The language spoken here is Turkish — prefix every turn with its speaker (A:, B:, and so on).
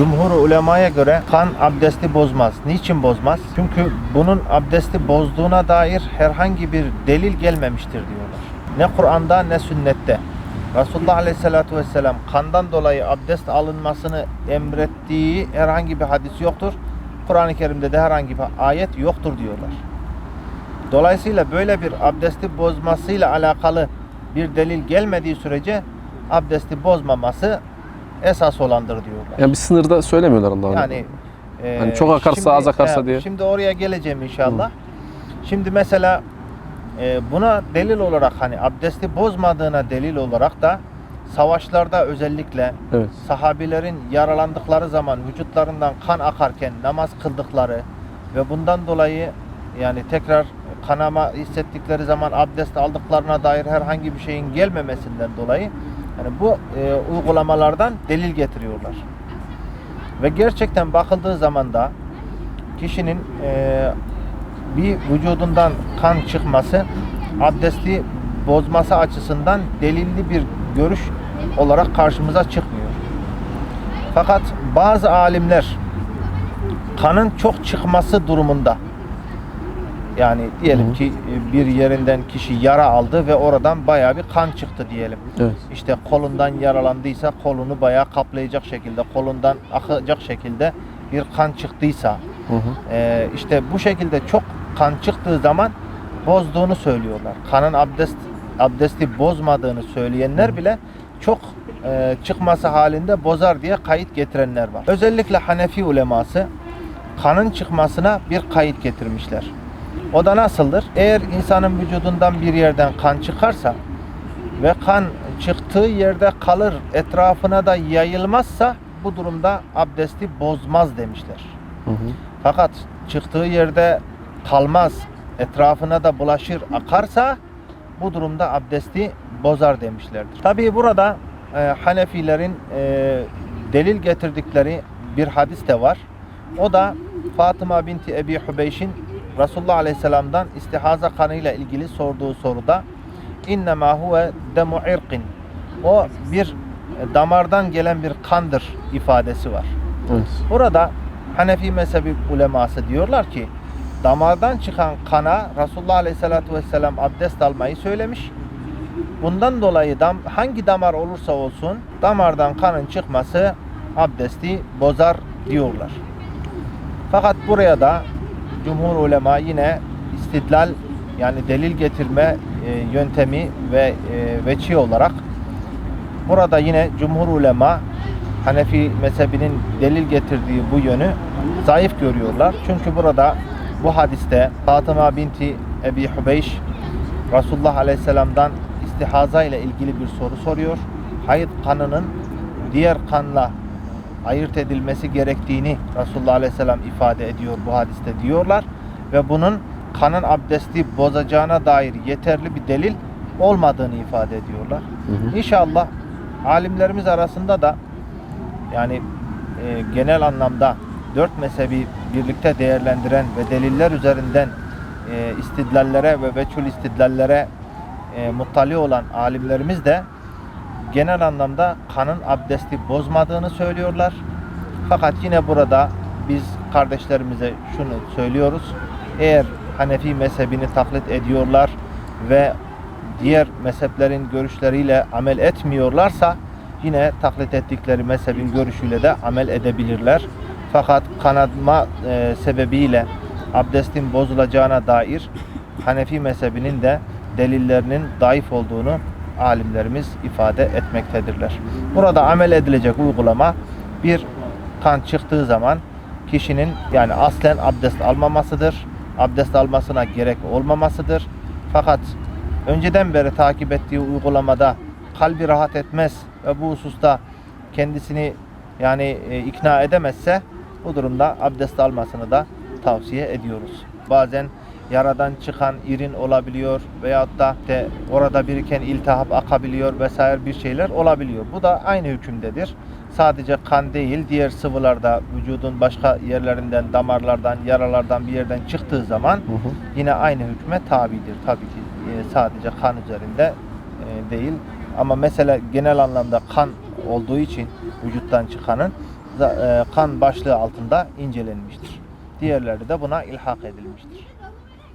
A: Cumhur ulemaya göre kan abdesti bozmaz. Niçin bozmaz? Çünkü bunun abdesti bozduğuna dair herhangi bir delil gelmemiştir diyorlar. Ne Kur'an'da ne sünnette. Resulullah Aleyhisselatü Vesselam kandan dolayı abdest alınmasını emrettiği herhangi bir hadis yoktur. Kur'an-ı Kerim'de de herhangi bir ayet yoktur diyorlar. Dolayısıyla böyle bir abdesti bozmasıyla alakalı bir delil gelmediği sürece abdesti bozmaması esas olandır diyorlar.
B: Yani bir sınırda söylemiyorlar Allah'ın.
A: Yani e,
B: Hani çok akarsa, az akarsa
A: e,
B: diye.
A: Şimdi oraya geleceğim inşallah. Şimdi mesela e, buna delil olarak hani abdesti bozmadığına delil olarak da savaşlarda özellikle
B: Evet.
A: sahabilerin yaralandıkları zaman vücutlarından kan akarken namaz kıldıkları ve bundan dolayı yani tekrar kanama hissettikleri zaman abdest aldıklarına dair herhangi bir şeyin gelmemesinden dolayı yani bu e, uygulamalardan delil getiriyorlar. Ve gerçekten bakıldığı zaman da kişinin e, bir vücudundan kan çıkması abdesti bozması açısından delilli bir görüş olarak karşımıza çıkmıyor. Fakat bazı alimler kanın çok çıkması durumunda yani diyelim
B: Hı hı.
A: ki e, bir yerinden kişi yara aldı ve oradan bayağı bir kan çıktı diyelim.
B: Evet.
A: İşte kolundan yaralandıysa kolunu bayağı kaplayacak şekilde, kolundan akacak şekilde bir kan çıktıysa ee, işte bu şekilde çok kan çıktığı zaman bozduğunu söylüyorlar. Kanın abdest abdesti bozmadığını söyleyenler bile çok e, çıkması halinde bozar diye kayıt getirenler var. Özellikle Hanefi uleması kanın çıkmasına bir kayıt getirmişler. O da nasıldır? Eğer insanın vücudundan bir yerden kan çıkarsa ve kan çıktığı yerde kalır, etrafına da yayılmazsa bu durumda abdesti bozmaz demişler.
B: Hı hı.
A: Fakat çıktığı yerde kalmaz, etrafına da bulaşır, akarsa bu durumda abdesti bozar demişlerdir. Tabii burada e, Hanefilerin e, delil getirdikleri bir hadis de var. O da Fatıma binti Ebi Hubeyş'in Resulullah Aleyhisselam'dan istihaza kanıyla ilgili sorduğu soruda innema huve demu irqin o bir e, damardan gelen bir kandır ifadesi var.
B: Evet.
A: Burada Hanefi mezhebi uleması diyorlar ki damardan çıkan kana Resulullah Aleyhisselatü Vesselam abdest almayı söylemiş. Bundan dolayı dam, hangi damar olursa olsun damardan kanın çıkması abdesti bozar diyorlar. Fakat buraya da cumhur ulema yine istidlal yani delil getirme e, yöntemi ve e, veçi olarak burada yine cumhur ulema Hanefi mezhebinin delil getirdiği bu yönü zayıf görüyorlar. Çünkü burada bu hadiste Fatıma binti Ebi Hubeyş Resulullah Aleyhisselam'dan istihaza ile ilgili bir soru soruyor. Hayır kanının diğer kanla ayırt edilmesi gerektiğini Resulullah Aleyhisselam ifade ediyor bu hadiste diyorlar. Ve bunun kanın abdesti bozacağına dair yeterli bir delil olmadığını ifade ediyorlar.
B: Hı hı.
A: İnşallah alimlerimiz arasında da yani e, genel anlamda dört mezhebi birlikte değerlendiren ve deliller üzerinden e, istidlallere ve veçhul istidlallere e, muttali olan alimlerimiz de genel anlamda kanın abdesti bozmadığını söylüyorlar. Fakat yine burada biz kardeşlerimize şunu söylüyoruz. Eğer Hanefi mezhebini taklit ediyorlar ve diğer mezheplerin görüşleriyle amel etmiyorlarsa yine taklit ettikleri mezhebin görüşüyle de amel edebilirler. Fakat kanatma e, sebebiyle abdestin bozulacağına dair Hanefi mezhebinin de delillerinin zayıf olduğunu alimlerimiz ifade etmektedirler. Burada amel edilecek uygulama bir kan çıktığı zaman kişinin yani aslen abdest almamasıdır. Abdest almasına gerek olmamasıdır. Fakat önceden beri takip ettiği uygulamada kalbi rahat etmez ve bu hususta kendisini yani e, ikna edemezse bu durumda abdest almasını da tavsiye ediyoruz. Bazen yaradan çıkan irin olabiliyor veyahut da işte orada biriken iltihap akabiliyor vesaire bir şeyler olabiliyor. Bu da aynı hükümdedir. Sadece kan değil diğer sıvılarda vücudun başka yerlerinden damarlardan yaralardan bir yerden çıktığı zaman
B: Hı hı.
A: yine aynı hükme tabidir. Tabii ki e, sadece kan üzerinde e, değil. Ama mesela genel anlamda kan olduğu için vücuttan çıkanın e, kan başlığı altında incelenmiştir. Diğerleri de buna ilhak edilmiştir.